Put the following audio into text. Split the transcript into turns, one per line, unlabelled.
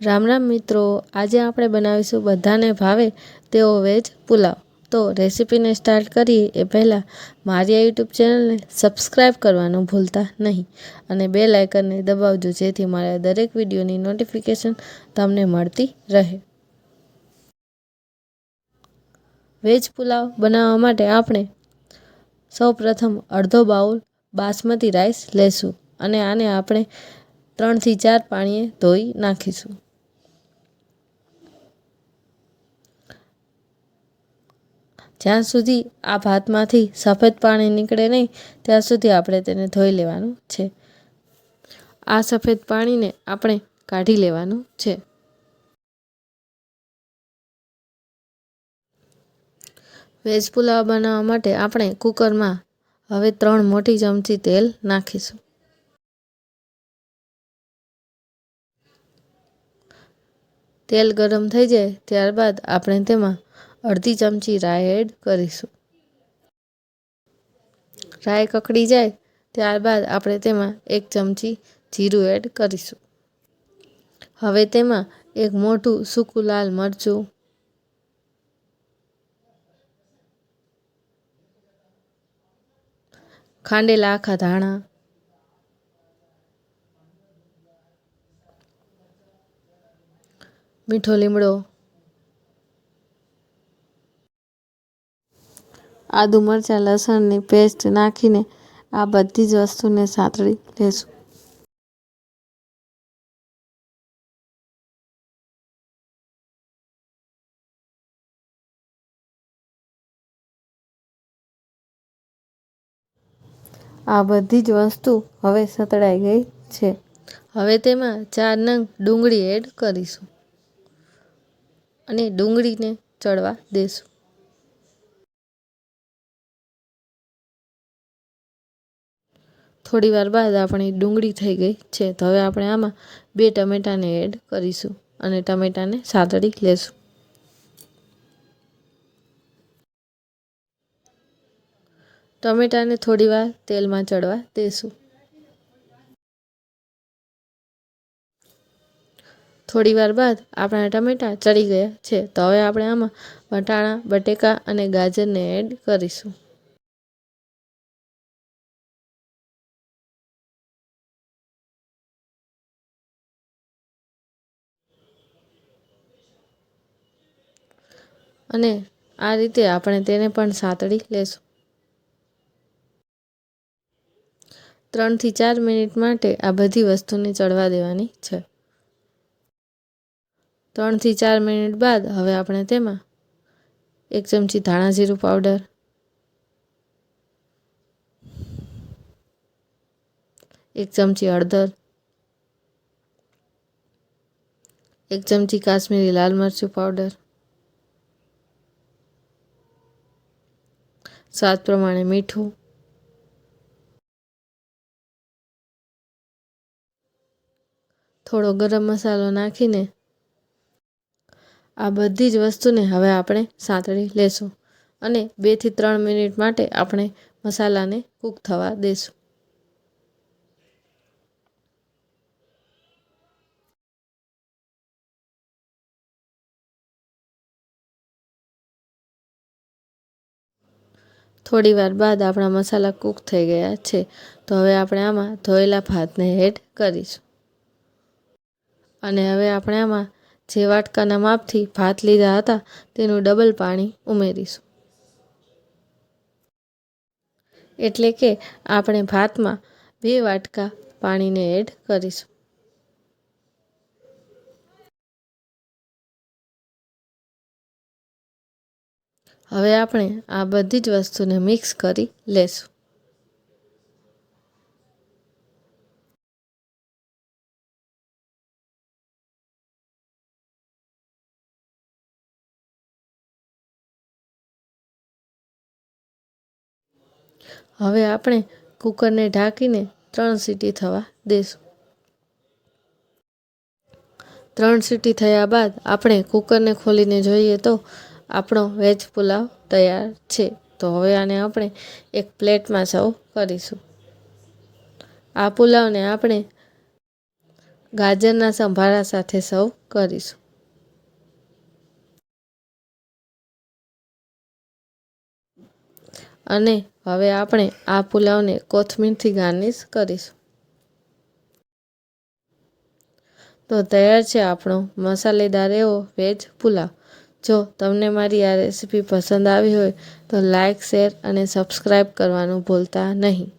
રામ રામ મિત્રો, આજે આપણે બનાવીશું બધાને ભાવે તેવો વેજ પુલાવ. તો રેસીપીને સ્ટાર્ટ કરીએ એ પહેલાં મારી આ યુટ્યુબ ચેનલને સબસ્ક્રાઈબ કરવાનું ભૂલતા નહીં અને બે લાઇકનને દબાવજો, જેથી મારા દરેક વિડીયોની નોટિફિકેશન તમને મળતી રહે. વેજ પુલાવ બનાવવા માટે આપણે સૌ પ્રથમ અડધો બાઉલ બાસમતી રાઈસ લેશું અને આને આપણે ત્રણથી ચાર પાણીએ ધોઈ નાખીશું. જ્યાં સુધી આ ભાતમાંથી સફેદ પાણી નીકળે નહીં, ત્યાં સુધી આપણે તેને ધોઈ લેવાનું છે. આ સફેદ પાણીને આપણે કાઢી લેવાનું છે. વેજ પુલાવ બનાવવા માટે આપણે કુકરમાં હવે ત્રણ મોટી ચમચી તેલ નાખીશું. તેલ ગરમ થઈ જાય ત્યારબાદ આપણે તેમાં અડધી ચમચી રાઈ એડ કરીશું. રાઈ કકડી જાય ત્યારબાદ આપણે તેમાં એક ચમચી જીરું એડ કરીશું. હવે તેમાં એક મોટું સૂકું લાલ મરચું ખાંડેલા આખા ધાણા મીઠો લીમડો આદુ મરચાં લસણની પેસ્ટ નાખીને આ બધી જ વસ્તુને સાતળી લેશું. આ બધી જ વસ્તુ હવે સતળાઈ ગઈ છે. હવે તેમાં ચાર નંગ ડુંગળી એડ કરીશું અને ડુંગળીને ચડવા દેશું. થોડી વાર બાદ આપણી ડુંગળી થઈ ગઈ છે, તો હવે આપણે આમાં બે ટમેટાને એડ કરીશું અને ટમેટાને સાતડી લેશું. ટમેટાને થોડી વાર તેલમાં ચડવા દેશું. થોડી વાર બાદ આપણા ટમેટાં ચડી ગયા છે, તો હવે આપણે આમાં વટાણા, બટેકા અને ગાજરને એડ કરીશું. અને આ રીતે આપણે તેને પણ સાંતળી લેશું. ત્રણથી ચાર મિનિટ માટે આ બધી વસ્તુને ચડવા દેવાની છે. ત્રણથી ચાર મિનિટ બાદ હવે આપણે તેમાં એક ચમચી ધાણા જીરું પાવડર, એક ચમચી હળદર, એક ચમચી કાશ્મીરી લાલ મરચું પાવડર સ્વાદ પ્રમાણે મીઠું. થોડો ગરમ મસાલો નાખીને આ બધી જ વસ્તુને હવે આપણે સાંતળી લેશું અને બેથી ત્રણ મિનિટ માટે આપણે મસાલાને કૂક થવા દેશું. થોડી વાર બાદ આપણા મસાલા કૂક થઈ ગયા છે. તો હવે આપણે આમાં ધોયેલા ભાતને એડ કરીશું. અને હવે આપણે આમાં જે વાટકાના માપથી ભાત લીધા હતા, તેનું ડબલ પાણી ઉમેરીશું. એટલે કે આપણે ભાતમાં બે વાટકા પાણીને એડ કરીશું. હવે આપણે આ બધી જ વસ્તુને મિક્સ કરી લેશું. હવે આપણે કુકરને ઢાંકીને ત્રણ સીટી થવા દેશું. ત્રણ સીટી થયા બાદ આપણે કુકરને ખોલીને જોઈએ તો આપણો વેજ પુલાવ તૈયાર છે. તો હવે આને આપણે એક પ્લેટમાં સર્વ કરીશું. આ પુલાવને આપણે ગાજરના સંભારા સાથે સર્વ કરીશું. અને હવે આપણે આ પુલાવને કોથમીરથી ગાર્નિશ કરીશું. તો તૈયાર છે આપણો મસાલેદાર એવો વેજ પુલાવ. જો તમને મારી આ રેસીપી પસંદ આવી હોય તો લાઇક શેર અને સબસ્ક્રાઈબ કરવાનું ભૂલતા નહીં.